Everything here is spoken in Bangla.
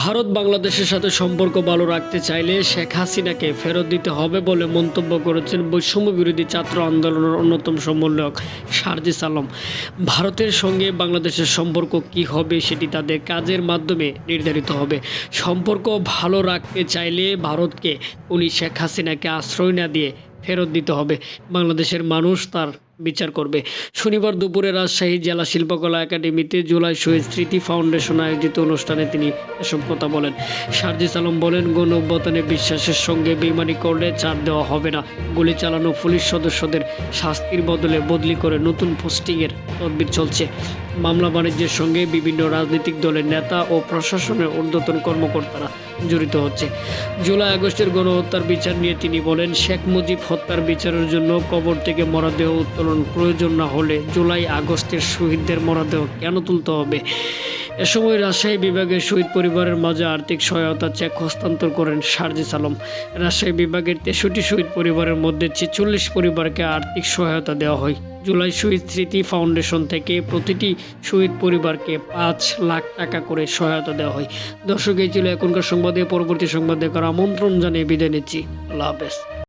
ভারত বাংলাদেশের সাথে সম্পর্ক ভালো রাখতে চাইলে শেখ হাসিনাকে ফেরত দিতে হবে বলে মন্তব্য করেছেন বৈষম্য বিরোধী ছাত্র আন্দোলনের অন্যতম সমন্বয়ক সারজিস আলম ভারতের সঙ্গে বাংলাদেশের সম্পর্ক কি হবে সেটি তাদের কাজের মাধ্যমে নির্ধারিত হবে। সম্পর্ক ভালো রাখতে চাইলে ভারতকে, উনি শেখ হাসিনাকে আশ্রয় না দিয়ে ফেরত দিতে হবে। বাংলাদেশের মানুষ তার বিচার করবে। শনিবার দুপুরে রাজশাহী জেলা শিল্পকলা একাডেমিতে জুলাই শহীদ স্মৃতি ফাউন্ডেশন আয়োজিত অনুষ্ঠানে তিনি এসব কথা বলেন। সারজিস আলম বলেন গণ অভ্যুত্থানে বিশ্বাসের সঙ্গে বেমানি করলে ছাড় দেওয়া হবে না। গুলি চালানো পুলিশ সদস্যদের শাস্তির বদলে বদলি করে নতুন পোস্টিংয়ের তদবির চলছে। মামলা বাণিজ্যের সঙ্গে বিভিন্ন রাজনৈতিক দলের নেতা ও প্রশাসনের ঊর্ধ্বতন কর্মকর্তারা জড়িত হচ্ছে। জুলাই আগস্টের গণহত্যার বিচার নিয়ে তিনি বলেন, শেখ মুজিব হত্যার বিচারের জন্য কবর থেকে মরদেহ উত্তোলন প্রয়োজন না হলে জুলাই আগস্টের শহীদদের মরদেহ কেন তুলতে হবে? এ সময় রাজশাহী বিভাগের শহীদ পরিবারের মাঝে আর্থিক সহায়তা চেক হস্তান্তর করেন সারজিস আলম। রাজশাহী বিভাগের তেষট্টি শহীদ পরিবারের মধ্যে ছেচল্লিশ পরিবারকে আর্থিক সহায়তা দেওয়া হয়। জুলাই শহীদ স্মৃতি ফাউন্ডেশন থেকে প্রতিটি শহীদ পরিবারকে পাঁচ লাখ টাকা করে সহায়তা দেওয়া হয়। দর্শক, এই ছিল এখনকার সংবাদে। পরবর্তী সংবাদ দেখার আমন্ত্রণ জানিয়ে বিদায় নিচ্ছি। আল্লাহ হাফেজ।